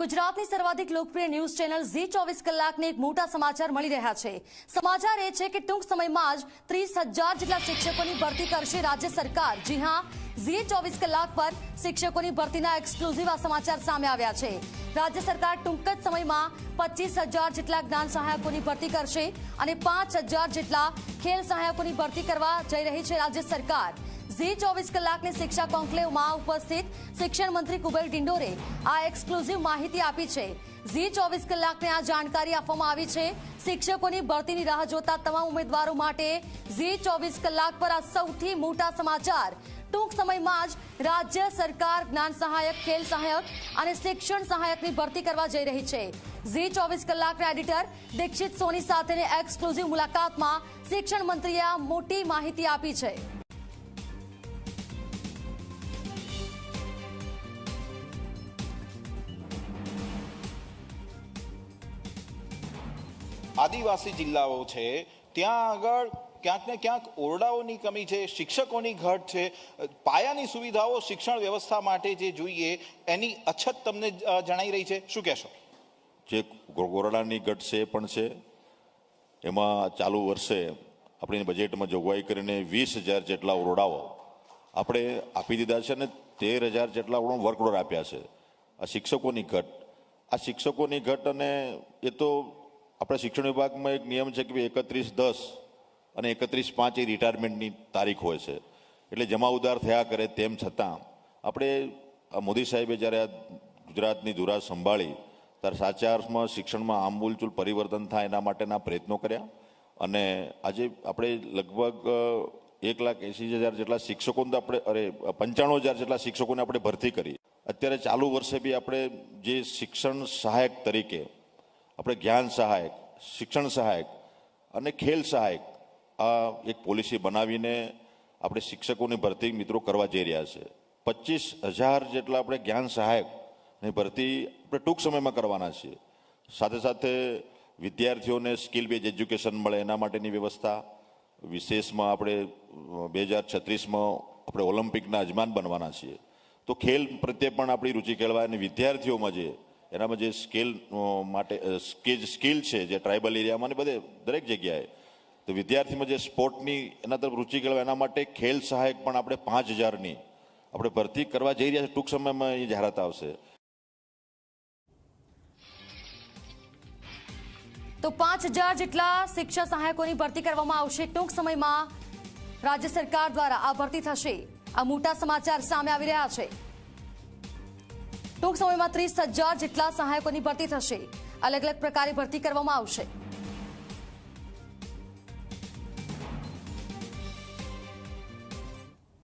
ગુજરાતની સર્વાધિક લોકપ્રિય ન્યૂઝ ચેનલ ઝી ચોવીસ કલાકને એક મોટા સમાચાર મળી રહ્યા છે. સમાચાર એ છે કે ટૂંક સમયમાં જ ત્રીસ હજાર જેટલા શિક્ષકોની ભરતી કરશે રાજ્ય સરકાર. જી હા, ઝી ચોવીસ કલાક પર શિક્ષકોની ભરતીના એક્સક્લુઝિવ સમાચાર સામે આવ્યા છે. રાજ્ય સરકાર ટૂંક જ સમયમાં પચીસ હજાર જેટલા જ્ઞાન સહાયકોની ભરતી કરશે અને પાંચ હજાર જેટલા ખેલ સહાયકોની ભરતી કરવા જઈ રહી છે રાજ્ય સરકાર. ઝી ચોવીસ કલાકની શિક્ષા કોન્ક્લેવમાં ઉપસ્થિત શિક્ષણ મંત્રી કુબેર ડિંડોરે આ એક્સક્લુઝિવ માહિતી આપી છે. ઝી ચોવીસ કલાકને આ જાણકારી આપવામાં આવી છે. શિક્ષકોની ભરતીની રાહ જોતા તમામ ઉમેદવારો માટે ઝી ચોવીસ કલાક પર આ સૌથી મોટા સમાચાર. ટૂંક સમયમાં જ રાજ્ય સરકાર જ્ઞાન સહાયક, ખેલ સહાયક અને શિક્ષણ સહાયકની ભરતી કરવા જઈ રહી છે. ઝી ચોવીસ કલાકના એડિટર દીક્ષિત સોની સાથેની એક્સક્લુઝિવ મુલાકાતમાં શિક્ષણ મંત્રીએ મોટી માહિતી આપી છે. આદિવાસી જિલ્લાઓ છે, ત્યાં આગળ ક્યાંક ને ક્યાંક ઓરડાઓની કમી છે, શિક્ષકોની ઘટ છે, પાયાની સુવિધાઓ શિક્ષણ વ્યવસ્થા માટે જે જોઈએ એની અછત તમને જણાઈ રહી છે. શું કહેશો? જે ઓરડાની ઘટ છે પણ છે. એમાં ચાલુ વર્ષે આપણી બજેટમાં જોગવાઈ કરીને વીસ હજાર જેટલા ઓરડાઓ આપણે આપી દીધા છે અને તેર હજાર જેટલા વર્કલોડ આપ્યા છે. આ શિક્ષકોની ઘટ, આ શિક્ષકોની ઘટ અને એ તો આપણા શિક્ષણ વિભાગમાં એક નિયમ છે કે એકત્રીસ દસ અને એકત્રીસ પાંચ એ રિટાયરમેન્ટની તારીખ હોય છે. એટલે જમા ઉદાર થયા કરે તેમ છતાં, આપણે મોદી સાહેબે જ્યારે આ ગુજરાતની ધુરા સંભાળી, ત્યારે સાચા અર્થમાં શિક્ષણમાં આમૂલચૂલ પરિવર્તન થાય એના માટેના પ્રયત્નો કર્યા. અને આજે આપણે લગભગ એક લાખ એંસી હજાર જેટલા શિક્ષકોને આપણે, અરે, પંચાણું હજાર જેટલા શિક્ષકોને આપણે ભરતી કરી. અત્યારે ચાલુ વર્ષે બી આપણે જે શિક્ષણ સહાયક તરીકે આપણે જ્ઞાન સહાયક, શિક્ષણ સહાયક અને ખેલ સહાયક આ એક પોલિસી બનાવીને આપણે શિક્ષકોની ભરતી મિત્રો કરવા જઈ રહ્યા છે. પચીસ હજાર જેટલા આપણે જ્ઞાન સહાયકની ભરતી આપણે ટૂંક સમયમાં કરવાના છીએ. સાથે સાથે વિદ્યાર્થીઓને સ્કિલ બેઝ એજ્યુકેશન મળે એના માટેની વ્યવસ્થા. વિશેષમાં આપણે બે હજાર છત્રીસમાં આપણે ઓલિમ્પિકના અજમાન બનવાના છીએ. તો ખેલ પ્રત્યે પણ આપણી રુચિ કેળવાય અને વિદ્યાર્થીઓમાં જે એનામાં જે સ્કેલ માટે સ્કેજ સ્કિલ છે, જે ટ્રાઇબલ એરિયામાં ને બધે દરેક જગ્યાએ, તો વિદ્યાર્થીમાં જે સ્પોર્ટની એના તરફ રુચિ કેળવાય એના માટે ખેલ સહાયક પણ આપણે પાંચ હજારની આપણે ભરતી કરવા જઈ રહ્યા છે. ટૂંક સમયમાં એ જાહેરાત આવશે. તો પાંચ હજાર જેટલા શિક્ષા સહાયકોની ભરતી કરવામાં આવશે. ટૂંક સમયમાં રાજ્ય સરકાર દ્વારા આ ભરતી થશે. આ મોટા સમાચાર સામે આવી રહ્યા છે. ટૂંક સમયમાં ત્રીસ હજાર જેટલા સહાયકોની ભરતી થશે. અલગ અલગ પ્રકારે ભરતી કરવામાં આવશે.